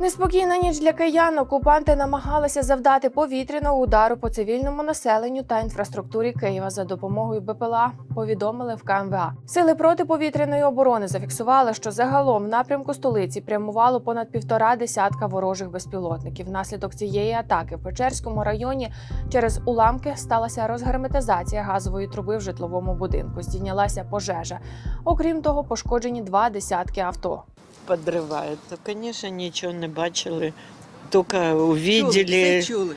Неспокійна ніч для киян. Окупанти намагалися завдати повітряного удару по цивільному населенню та інфраструктурі Києва за допомогою БПЛА. Повідомили в КМВА. Сили протиповітряної оборони зафіксували, що загалом в напрямку столиці прямувало понад півтора десятка ворожих безпілотників. Внаслідок цієї атаки в Печерському районі через уламки сталася розгерметизація газової труби в житловому будинку. Здійнялася пожежа. Окрім того, пошкоджені два десятки авто. подрывает. То, конечно, ничего не бачили. Только увидели Чули, все чули.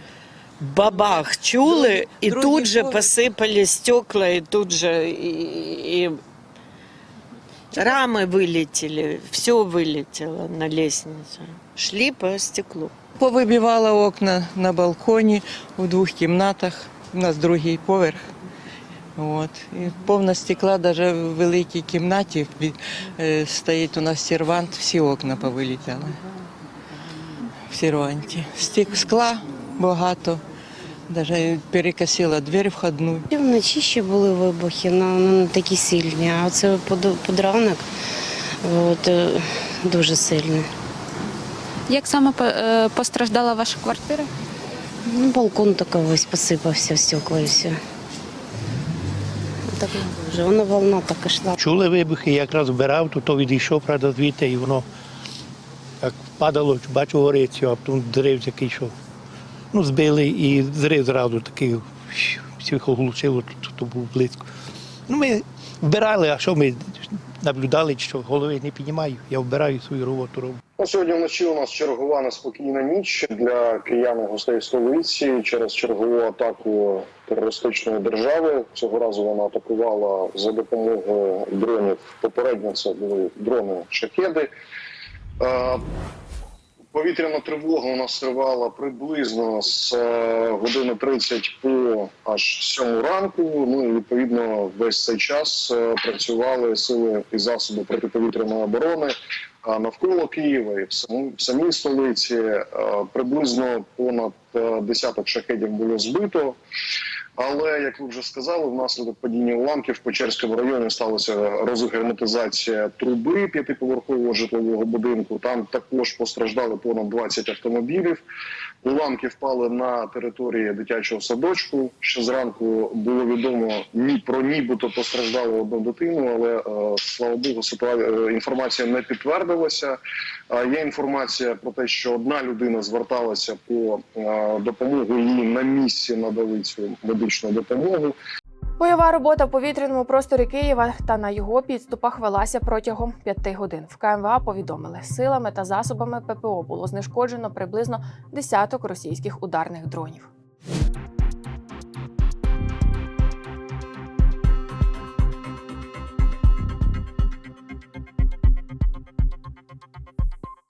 бабах чули, Другі- и другі тут же поверх. посыпали стекла, и тут же и, и рамы вылетели, все вылетело на лестницу. Шли по стеклу. Повибивала окна на балконі у двох кімнатах. У нас другий поверх. От. І повна стекла, навіть в великій кімнаті е, стоїть у нас сервант, всі окна повилітали. В серванті. Стік скла багато. Навіть перекосила двері входну. І Вночі ще були вибухи, але не такі сильні. А це под- під ранок от, е, дуже сильні. Як саме е, постраждала ваша квартира? Ну, балкон такий весь посипався, стекла і все. Так дуже. Вона волна так йшла. Чули вибухи, якраз вбирав, то, то відійшов, правда, звідти, і воно як падало, бачу горить, а потім зрив який йшов. Ну, збили і зрив зразу такий, всіх оглушило, то, то був близько. Ну, ми вбирали, а що ми наблюдали, що голови не піднімаю, я вбираю свою роботу роблю. Ну, сьогодні вночі у нас чергова неспокійна ніч для киян і гостей столиці через чергову атаку терористичної держави. Цього разу вона атакувала за допомогою дронів. Попередньо це були дрони шахеди. Повітряна тривога у нас тривала приблизно з е, години 30 по аж 7 ранку. Ну і відповідно весь цей час е, працювали сили і засоби протиповітряної оборони. Навколо Києва і в самій, столиці е, приблизно понад десяток шахедів було збито. Але як ви вже сказали, внаслідок падіння уламків в Печерському районі сталася розгерметизація труби п'ятиповерхового житлового будинку. Там також постраждали понад 20 автомобілів. Уламки впали на території дитячого садочку. Ще зранку було відомо ні про нібито постраждало одну дитину, але е, слава Богу, ситуа- е, інформація не підтвердилася. Е, Є інформація про те, що одна людина зверталася по е, допомогу їй на місці надали цю медичну допомогу. Бойова робота в повітряному просторі Києва та на його підступах велася протягом п'яти годин. В КМВА повідомили, силами та засобами ППО було знешкоджено приблизно десяток російських ударних дронів.